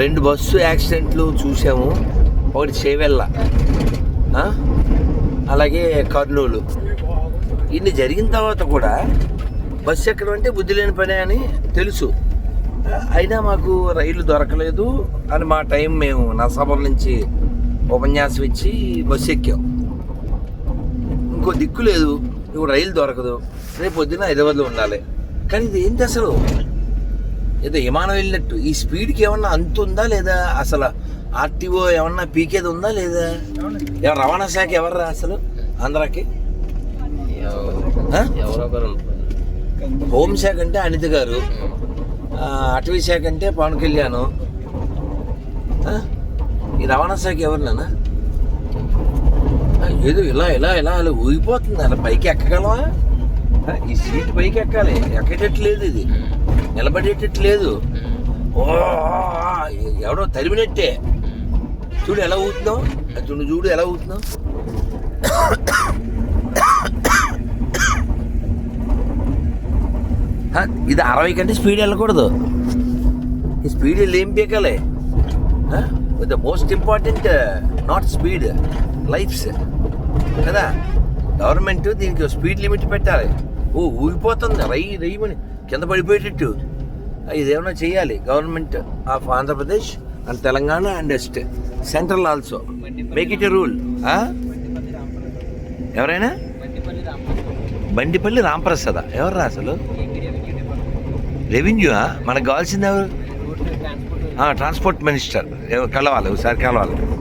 రెండు బస్సు యాక్సిడెంట్లు చూసాము. ఒకటి చేవెళ్ళ. అలాగే కర్నూలు. ఇన్ని జరిగిన తర్వాత కూడా బస్సు ఎక్కడం అంటే బుద్ధి లేని పని అని తెలుసు. అయినా మాకు రైలు దొరకలేదు అని మా టైం మేము నరసాపురం నుంచి ఉపన్యాసం ఇచ్చి బస్సు ఎక్కాం. ఇంకో దిక్కు లేదు. ఇప్పుడు రైలు దొరకదు. రేపు పొద్దున్న హైదరాబాద్లో ఉండాలి. కానీ ఇది ఏంటి అసలు? ఏదో విమానం వెళ్ళినట్టు. ఈ స్పీడ్కి ఏమన్నా అంతు ఉందా లేదా? అసలు ఆర్టీఓ ఏమన్నా పీకేది ఉందా లేదా? ఎవరు రవాణా శాఖ ఎవర్రా అసలు ఆంధ్రాకి. హోంశాఖ అంటే అనిత గారు. అటవీ శాఖ అంటే పవన్ కళ్యాణ్? ఈ రవాణా శాఖ ఎవరు నాన్న ఆ, ఏదో ఇలా ఇలా ఇలా అలా ఊగిపోతుంది. అలా పైకి ఎక్కగలవా? ఈ సీట్ పైకి ఎక్కాలి. ఎక్కేటట్టు లేదు ఇది నిలబడేటట్టు లేదు. ఓ ఎవడో తరిమినట్టే. చూడు ఎలా ఊతున్నావు చూడు చూడు ఎలా ఊతున్నావు ఇది అరవై కంటే స్పీడ్ వెళ్ళకూడదు. ఈ స్పీడ్ వెళ్ళి ఏం పీకాలి? The most important not speed lives. కదా? గవర్నమెంట్ దీనికి స్పీడ్ లిమిట్ పెట్టాలి. ఓ ఊగిపోతుంది. రై రయ్యమని కింద పడిపోయేటట్టు. ఆ, ఇదేమన్నా చేయాలి government of Andhra Pradesh and Telangana and ఎస్ట్ central also. Make it a rule ఎవరైనా? బండిపల్లి రాంప్రసాద. ఎవర్రా అసలు? రెవెన్యూ మనకు కావాల్సింది ఎవరు? Transport minister. ఎవరు కలవాలి? ఒకసారి కలవాలి.